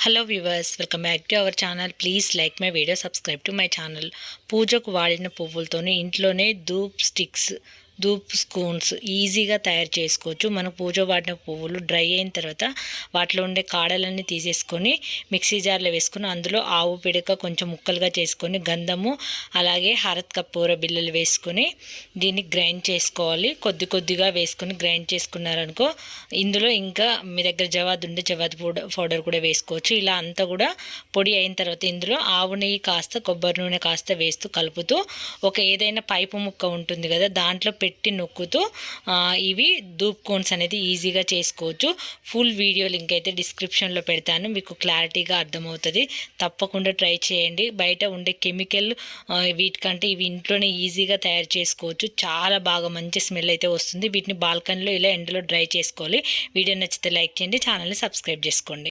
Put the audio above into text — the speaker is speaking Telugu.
Hello viewers welcome back to our channel please like my video subscribe to my channel పూజకు వాడిన పువ్వులతోనే ఇంట్లోనే ధూప్ స్టిక్స్ ధూప్ స్పూన్స్ ఈజీగా తయారు చేసుకోవచ్చు. మనం పూజ వాడిన పువ్వులు డ్రై అయిన తర్వాత వాటిలో ఉండే కాడలన్నీ తీసేసుకొని మిక్సీ జార్లో వేసుకొని అందులో ఆవు పిడక కొంచెం ముక్కలుగా చేసుకొని గంధము అలాగే హరత్ కపూర బిల్లలు వేసుకొని దీన్ని గ్రైండ్ చేసుకోవాలి. కొద్ది కొద్దిగా వేసుకొని గ్రైండ్ చేసుకున్నారనుకో ఇందులో ఇంకా మీ దగ్గర జవాద్ ఉండే జవాద్ పౌడర్ పౌడర్ కూడా వేసుకోవచ్చు. ఇలా అంతా కూడా పొడి అయిన తర్వాత ఇందులో ఆవు నెయ్యి కాస్త కొబ్బరి నూనె కాస్త వేస్తూ కలుపుతూ ఒక ఏదైనా పైపు ముక్క ఉంటుంది కదా దాంట్లో పెట్టి నొక్కుతూ ఇవి ధూప్ కోన్స్ అనేది ఈజీగా చేసుకోవచ్చు. ఫుల్ వీడియో లింక్ అయితే డిస్క్రిప్షన్లో పెడతాను. మీకు క్లారిటీగా అర్థమవుతుంది. తప్పకుండా ట్రై చేయండి. బయట ఉండే కెమికల్ వీటికంటే ఇవి ఇంట్లోనే ఈజీగా తయారు చేసుకోవచ్చు. చాలా బాగా మంచి స్మెల్ అయితే వస్తుంది. వీటిని బాల్కనీలో ఇలా ఎండలో డ్రై చేసుకోవాలి. వీడియో నచ్చితే లైక్ చేయండి. ఛానల్ని సబ్స్క్రైబ్ చేసుకోండి.